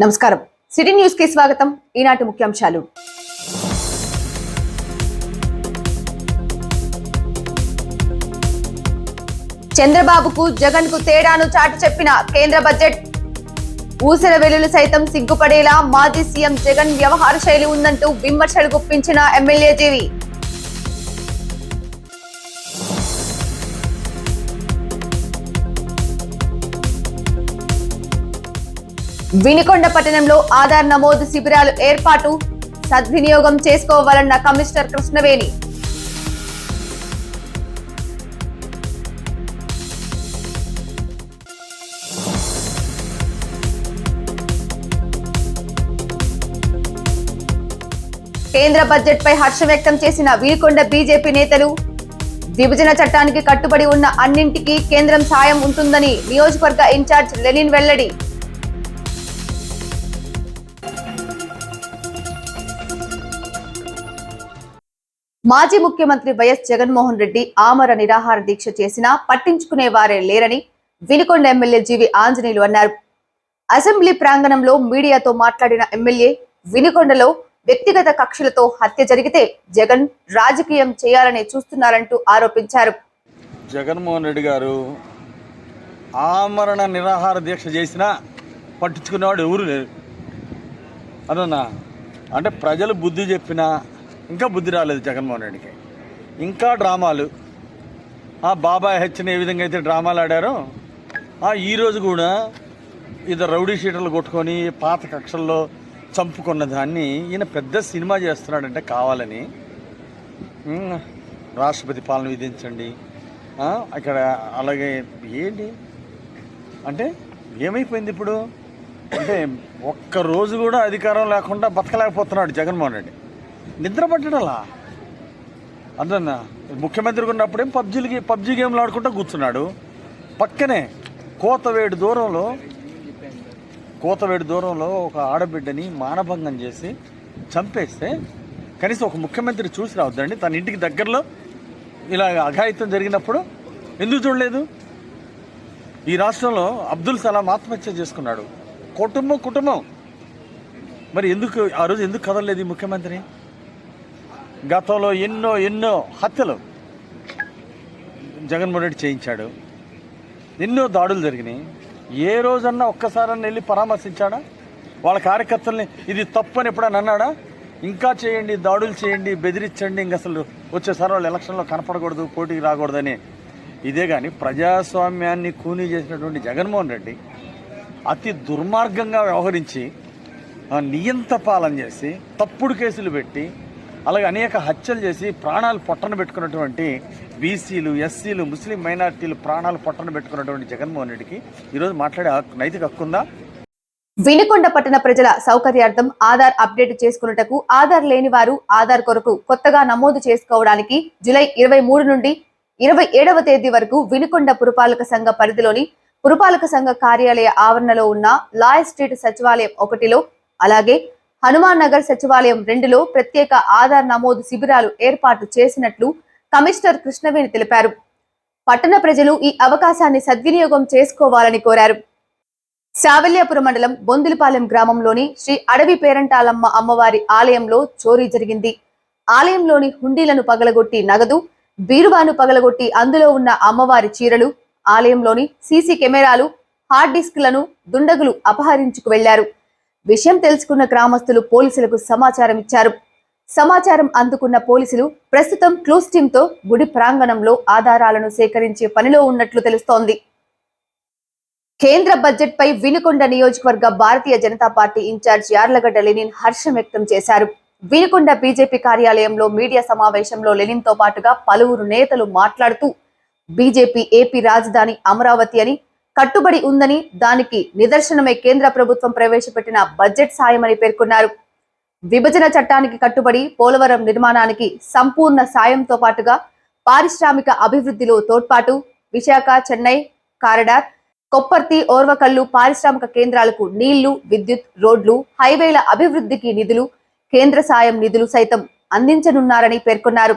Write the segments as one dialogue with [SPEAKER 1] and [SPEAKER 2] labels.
[SPEAKER 1] నమస్కారం. సిటీ న్యూస్కి స్వాగతం. ఈనాటి ముఖ్యాంశాలు. చంద్రబాబుకు జగన్కు తేడాను చాటి చెప్పిన కేంద్ర బడ్జెట్. ఊసర వెల్లులు సైతం సిగ్గుపడేలా మాజీ సీఎం జగన్ వ్యవహార శైలి ఉందంటూ విమర్శలు గుప్పించిన ఎమ్మెల్యే జీవి. వినికొండ పట్టణంలో ఆధార్ నమోదు శిబిరాలు ఏర్పాటు సద్వినియోగం చేసుకోవాలన్న కమిషనర్ కృష్ణవేణి. కేంద్ర బడ్జెట్ పై హర్షం వ్యక్తం చేసిన వీరికొండ బీజేపీ నేతలు విభజన చట్టానికి కట్టుబడి ఉన్న అన్నింటికీ కేంద్రం సాయం ఉంటుందని నియోజకవర్గ ఇన్ఛార్జ్ లెనిన్ వెల్లడి. మాజీ ముఖ్యమంత్రి వైఎస్ జగన్మోహన్ రెడ్డి ఆమర నిరాహార దీక్ష చేసినా పట్టించుకునే వారే లేరని వినికొండ ఎమ్మెల్యే జీవి ఆంజనేయులు అన్నారు. అసెంబ్లీ ప్రాంగణంలో మీడియాతో మాట్లాడిన ఎమ్మెల్యే వినికొండలో వ్యక్తిగత కక్షలతో హత్య జరిగితే జగన్ రాజకీయం చేయాలని చూస్తున్నారంటూ ఆరోపించారు.
[SPEAKER 2] జగన్మోహన్ రెడ్డి గారు ఆమరణ నిరాహార దీక్ష చేసినా పట్టించుకునేవాడు ఎవరు లేరు. అదన్నా అంటే ప్రజలు బుద్ధి చెప్పినా ఇంకా బుద్ధి రాలేదు జగన్మోహన్ రెడ్డికి. ఇంకా డ్రామాలు. ఆ బాబాయ్ హెచ్చిన ఏ విధంగా అయితే డ్రామాలు ఆడారో ఆ ఈరోజు కూడా ఇద్దరు రౌడీ షీటర్లు కొట్టుకొని పాత కక్షల్లో చంపుకున్న దాన్ని ఈయన పెద్ద సినిమా చేస్తున్నాడంటే కావాలని. రాష్ట్రపతి పాలన విధించండి. అక్కడ అలాగే ఏంటి? అంటే ఏమైపోయింది ఇప్పుడు? అంటే ఒక్క రోజు కూడా అధికారం లేకుండా బతకలేకపోతున్నాడు జగన్మోహన్ రెడ్డి. నిద్ర పట్టడలా అర్థన్నా ముఖ్యమంత్రి ఉన్నప్పుడేం పబ్జీలకి పబ్జీ గేమ్లు ఆడుకుంటూ కూర్చున్నాడు. పక్కనే కోతవేడు దూరంలో కోతవేడు దూరంలో ఒక ఆడబిడ్డని మానభంగం చేసి చంపేస్తే కనీసం ఒక ముఖ్యమంత్రి చూసి రావద్దండి. తన ఇంటికి దగ్గరలో ఇలా అఘాయిత్యం జరిగినప్పుడు ఎందుకు చూడలేదు? ఈ రాష్ట్రంలో అబ్దుల్ సలాం ఆత్మహత్య చేసుకున్నాడు. కుటుంబం కుటుంబం. మరి ఎందుకు ఆ రోజు ఎందుకు కదలలేదు ఈ ముఖ్యమంత్రి గతంలో ఎన్నో ఎన్నో హత్యలు జగన్మోహన్ రెడ్డి చేయించాడు. ఎన్నో దాడులు జరిగినాయి. ఏ రోజన్నా ఒక్కసారన్నా వెళ్ళి పరామర్శించాడా? వాళ్ళ కార్యకర్తల్ని ఇది తప్పు అని ఎప్పుడన్నా అన్నాడా? ఇంకా చేయండి దాడులు చేయండి బెదిరించండి ఇంక అసలు వచ్చేసారి వాళ్ళు ఎలక్షన్లో కనపడకూడదు పోటీకి రాకూడదని. ఇదే కానీ ప్రజాస్వామ్యాన్ని కూనీ చేసినటువంటి జగన్మోహన్ రెడ్డి అతి దుర్మార్గంగా వ్యవహరించి నియంత పాలన చేసి తప్పుడు కేసులు పెట్టి అలాగే అనేక హత్యలు చేసి ప్రాణాలు పొట్టన పెట్టుకున్నటువంటి బీసీలు ఎస్సీలు ముస్లిం మైనార్టీలు ప్రాణాలు పొట్టన పెట్టుకున్నటువంటి జగన్మోహన్ రెడ్డికి ఈరోజు మాట్లాడే నైతిక హక్కు ఉందా?
[SPEAKER 1] వినుకొండ పట్టణ ప్రజల సౌకర్యార్థం ఆధార్ అప్డేట్ చేసుకున్నటకు ఆధార్ లేని వారు ఆధార్ కొరకు కొత్తగా నమోదు చేసుకోవడానికి జులై ఇరవై మూడు నుండి ఇరవై ఏడవ తేదీ వరకు వినుకొండ పురపాలక సంఘ పరిధిలోని పురపాలక సంఘ కార్యాలయ ఆవరణలో ఉన్న లాయర్ స్ట్రీట్ సచివాలయం ఒకటిలో అలాగే హనుమాన్ నగర్ సచివాలయం రెండులో ప్రత్యేక ఆధార్ నమోదు శిబిరాలు ఏర్పాటు చేసినట్లు కమిషనర్ కృష్ణవేణి తెలిపారు. పట్టణ ప్రజలు ఈ అవకాశాన్ని సద్వినియోగం చేసుకోవాలని కోరారు. శావల్యాపురం మండలం బొందులపాలెం గ్రామంలోని శ్రీ అడవి పేరంటాలమ్మ అమ్మవారి ఆలయంలో చోరీ జరిగింది. ఆలయంలోని హుండీలను పగలగొట్టి నగదు బీరువాను పగలగొట్టి అందులో ఉన్న అమ్మవారి చీరలు ఆలయంలోని సీసీ కెమెరాలు హార్డ్ డిస్క్లను దుండగులు అపహరించుకు వెళ్ళారు. విషయం తెలుసుకున్న గ్రామస్తులు పోలీసులకు సమాచారం ఇచ్చారు. సమాచారం అందుకున్న పోలీసులు ప్రస్తుతం క్లూస్ టీంతో గుడి ప్రాంగణంలో ఆధారాలను సేకరించే పనిలో ఉన్నట్లు తెలుస్తోంది. కేంద్ర బడ్జెట్ పై వినుకొండ నియోజకవర్గ Bharatiya Janata party in charge Yarlagadda Lenin హర్షం వ్యక్తం చేశారు. వినుకొండ బీజేపీ కార్యాలయంలో మీడియా సమావేశంలో లెనిన్తో పాటుగా పలువురు నేతలు మాట్లాడుతూ బీజేపీ ఏపీ రాజధాని అమరావతి అని కట్టుబడి ఉందని దానికి నిదర్శనమే కేంద్ర ప్రభుత్వం ప్రవేశపెట్టిన బడ్జెట్ సాయమని పేర్కొన్నారు. విభజన చట్టానికి కట్టుబడి పోలవరం నిర్మాణానికి సంపూర్ణ సాయంతో పాటుగా పారిశ్రామిక అభివృద్ధిలో తోడ్పాటు విశాఖ చెన్నై కారిడార్ కొప్పర్తి ఓర్వకల్లు పారిశ్రామిక కేంద్రాలకు నీళ్ళు విద్యుత్ రోడ్లు హైవేల అభివృద్ధికి నిధులు కేంద్ర సాయం నిధులు సైతం అందించనున్నారని పేర్కొన్నారు.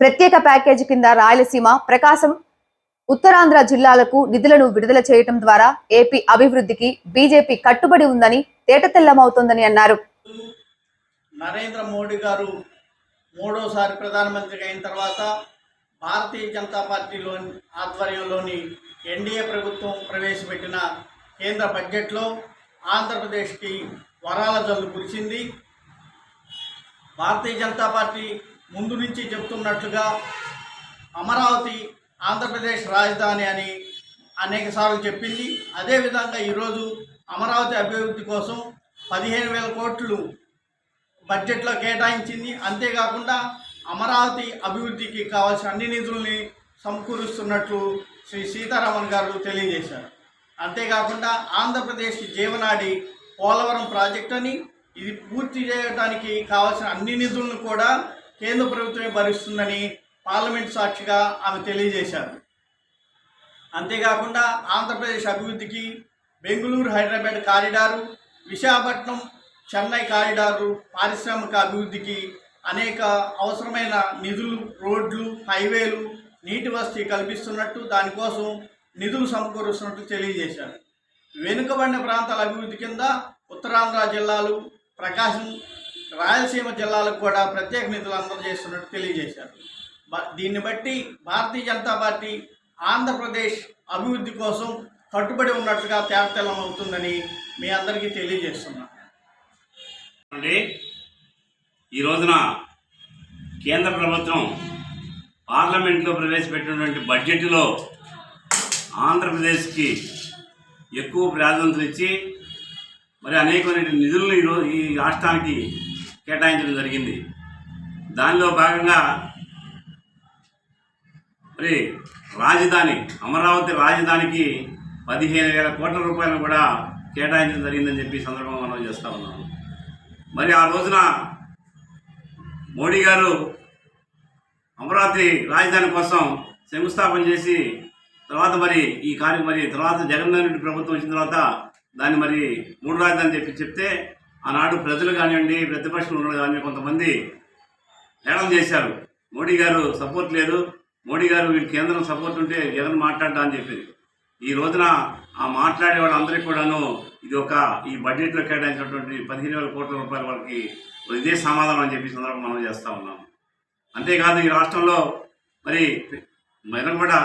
[SPEAKER 1] ప్రత్యేక ప్యాకేజీ కింద రాయలసీమ ప్రకాశం ఉత్తరాంధ్ర జిల్లాలకు నిధులను విడుదల చేయటం ద్వారా ఏపీ అభివృద్ధికి బీజేపీ కట్టుబడి ఉందని తేటతెల్లమవుతోందని అన్నారు.
[SPEAKER 3] నరేంద్ర మోడీ గారు మూడోసారి ప్రధానమంత్రి అయిన తర్వాత భారతీయ జనతా పార్టీలో ఆధ్వర్యంలోని ఎన్డీఏ ప్రభుత్వం ప్రవేశపెట్టిన కేంద్ర బడ్జెట్లో ఆంధ్రప్రదేశ్కి వరాల జల్లు కురిసింది. భారతీయ జనతా పార్టీ ముందు నుంచి చెబుతున్నట్లుగా అమరావతి ఆంధ్రప్రదేశ్ రాజధాని అని అనేక సార్లు చెప్పింది. అదేవిధంగా ఈరోజు అమరావతి అభివృద్ధి కోసం పదిహేను వేల కోట్లు బడ్జెట్లో కేటాయించింది. అంతేకాకుండా అమరావతి అభివృద్ధికి కావాల్సిన అన్ని నిధుల్ని సమకూరుస్తున్నట్లు శ్రీ సీతారామన్ గారు తెలియజేశారు. అంతేకాకుండా ఆంధ్రప్రదేశ్ జీవనాడి పోలవరం ప్రాజెక్ట్ అని ఇది పూర్తి చేయడానికి కావాల్సిన అన్ని నిధులను కూడా కేంద్ర ప్రభుత్వమే భరిస్తుందని పార్లమెంట్ సాక్షిగా ఆమె తెలియజేశారు. అంతేకాకుండా ఆంధ్రప్రదేశ్ అభివృద్ధికి బెంగళూరు హైదరాబాద్ కారిడారు విశాఖపట్నం చెన్నై కారిడారు పారిశ్రామిక అభివృద్ధికి అనేక అవసరమైన నిధులు రోడ్లు హైవేలు నీటి వసతి కల్పిస్తున్నట్టు దానికోసం నిధులు సమకూరుస్తున్నట్టు తెలియజేశారు. వెనుకబడిన ప్రాంతాల అభివృద్ధి కింద ఉత్తరాంధ్ర జిల్లాలు ప్రకాశం రాయలసీమ జిల్లాలకు కూడా ప్రత్యేక నిధులు అందజేస్తున్నట్టు తెలియజేశారు. దీన్ని బట్టి భారతీయ జనతా పార్టీ ఆంధ్రప్రదేశ్ అభివృద్ధి కోసం కట్టుబడి ఉన్నట్లుగా తేటతెల్లం అవుతుందని మీ అందరికీ
[SPEAKER 4] తెలియజేస్తున్నా. ఈ రోజున కేంద్ర ప్రభుత్వం పార్లమెంట్లో ప్రవేశపెట్టినటువంటి బడ్జెట్లో ఆంధ్రప్రదేశ్కి ఎక్కువ ప్రాధాన్యత ఇచ్చి మరి అనేకమైన నిధులను ఈరోజు ఈ రాష్ట్రానికి కేటాయించడం జరిగింది. దానిలో భాగంగా మరి రాజధాని అమరావతి రాజధానికి పదిహేను వేల కోట్ల రూపాయలను కూడా కేటాయించడం జరిగిందని చెప్పి సందర్భంగా మనం చేస్తూ ఉన్నాము. మరి ఆ రోజున మోడీ గారు అమరావతి రాజధాని కోసం శంకుస్థాపన చేసి తర్వాత మరి ఈ కార్యం మరి తర్వాత జగన్మోహన్ రెడ్డి ప్రభుత్వం వచ్చిన తర్వాత దాన్ని మరి మూడు రాజధాని చెప్పి చెప్తే ఆనాడు ప్రజలు కానివ్వండి ప్రతిపక్షంలో ఉండడం కానీ కొంతమంది హేళన చేశారు. మోడీ గారు సపోర్ట్ లేదు. మోడీ గారు వీళ్ళు కేంద్రం సపోర్ట్ ఉంటే జగన్ మాట్లాడటం అని చెప్పింది. ఈ రోజున ఆ మాట్లాడే వాళ్ళందరికీ కూడాను ఇది ఒక ఈ బడ్జెట్లో కేటాయించినటువంటి పదిహేను వేల కోట్ల రూపాయల వాళ్ళకి ఇదే సమాధానం అని చెప్పి సందర్భం మనం చేస్తూ ఉన్నాం అంతేకాదు ఈ రాష్ట్రంలో మరి మనం కూడా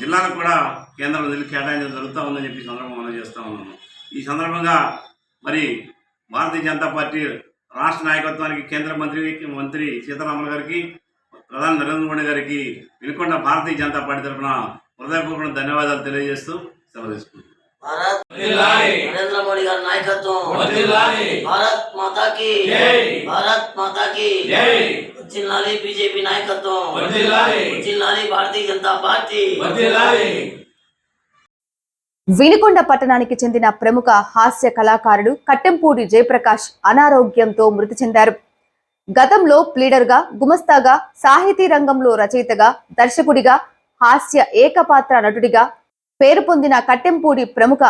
[SPEAKER 4] జిల్లాలకు కూడా కేంద్రం నిధులు కేటాయించడం జరుగుతూ ఉందని చెప్పి సందర్భం మనం చేస్తూ ఉన్నాము. ఈ సందర్భంగా మరి భారతీయ జనతా పార్టీ రాష్ట్ర నాయకత్వానికి కేంద్ర మంత్రి మంత్రి సీతారామన్ గారికి ప్రధాని నరేంద్ర మోడీ గారికి వినుకొండ భారతీయ జనతా పార్టీ తరఫున హృదయపూర్వక ధన్యవాదాలు తెలియజేస్తూ సెలవు తీసుకుంటున్నాను
[SPEAKER 5] భారత్. నరేంద్ర మోడీ గారి నాయకత్వం.
[SPEAKER 6] వర్ధిల్లాలి.
[SPEAKER 5] భారత్ మాతాకి.
[SPEAKER 6] జై.
[SPEAKER 5] భారత్ మాతాకి.
[SPEAKER 6] జై.
[SPEAKER 5] జిల్లాలి బీజేపీ నాయకత్వం. భారతీయ జనతా పార్టీ.
[SPEAKER 6] వర్ధిల్లాలి.
[SPEAKER 1] వినుకొండ పట్టణానికి చెందిన ప్రముఖ హాస్య కళాకారుడు కట్టెంపూడి జయప్రకాష్ అనారోగ్యంతో మృతి చెందారు. గతంలో ప్లీడర్గా గుమస్తాగా సాహితీ రంగంలో రచయితగా దర్శకుడిగా హాస్య ఏకపాత్ర నటుడిగా పేరు పొందిన కట్టెంపూడి ప్రముఖ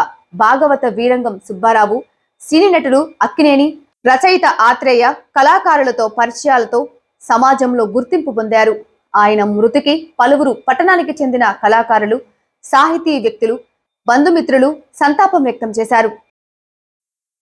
[SPEAKER 1] భాగవత వీరంగం సుబ్బారావు సినీ నటుడు అక్కినేని రచయిత ఆత్రేయ కళాకారులతో పరిచయాలతో సమాజంలో గుర్తింపు పొందారు. ఆయన మృతికి పలువురు పట్టణానికి చెందిన కళాకారులు సాహితీ వ్యక్తులు బంధుమిత్రులు సంతాపం వ్యక్తం చేశారు.